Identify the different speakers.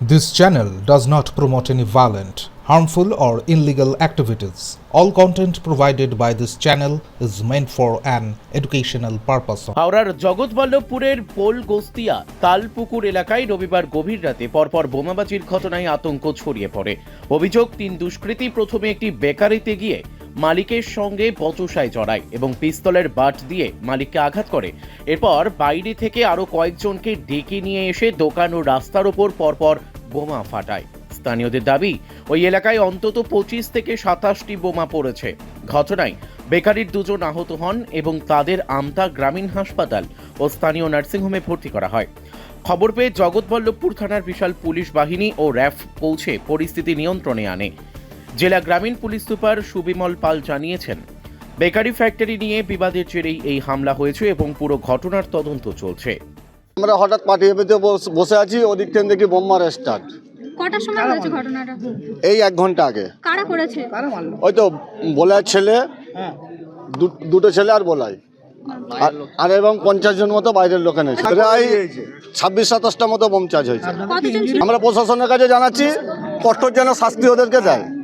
Speaker 1: This channel does not promote any violent, harmful, or illegal activities. All content provided by this channel is meant for an educational purpose.
Speaker 2: হাওড়ার জগৎবল্লভপুরের pole গোস্তিয়া Talpukur এলাকায় রবিবার গভীর রাতে পরপর বোমাবাজির ঘটনায় আতঙ্ক ছড়িয়ে পড়ে অভিযোগ তিন দুষ্কৃতী প্রথমে একটি বেকারিতে গিয়ে মালিকের সঙ্গে বচসায় জড়ায় এবং পিস্তলের বাট দিয়ে মালিককে আঘাত করে এরপর বাইরে থেকে আরও কয়েকজনকে ডেকে নিয়ে এসে দোকান ও রাস্তার ওপর পরপর বোমা ফাটায়। স্থানীয়দের দাবি, ওই এলাকায় অন্তত পঁচিশ থেকে সাতাশটি বোমা পড়েছে। ঘটনায় বেকারির দুজন আহত হন এবং তাদের আমতা গ্রামীণ হাসপাতাল ও স্থানীয় নার্সিংহোমে ভর্তি করা হয়। খবর পেয়ে জগৎবল্লভপুর থানার বিশাল পুলিশ বাহিনী ও র্যাফ পৌঁছে পরিস্থিতি নিয়ন্ত্রণে আনে। জেলা গ্রামীণ পুলিশ সুপার সুবিমল পাল জানিয়েছেন বেকারি ফ্যাক্টরি নিয়ে বিবাদের জেরেই এই হামলা হয়েছে এবং পুরো ঘটনার তদন্ত চলছে।
Speaker 3: আমরা হঠাৎ পার্টি এফেতে বসে আছি ওদিক থেকে দেখি বোম্মার স্টার্ট
Speaker 4: কটার সময় হয়েছে ঘটনাটা?
Speaker 3: এই এক ঘণ্টা আগে।
Speaker 4: কারা করেছে?
Speaker 3: ওই তো বোলার ছেলে দু- দুটো ছেলে আর বলাই। আর- আর এবং পঞ্চাশ জন মতো বাইরের লোক এনেছে। প্রায় ছাব্বিশ সাতাশটা মতো বোম চার্জ হয়েছে। আমরা প্রশাসনের কাছে জানাচ্ছি কঠোর যেন শাস্তি ওদেরকে দেয়।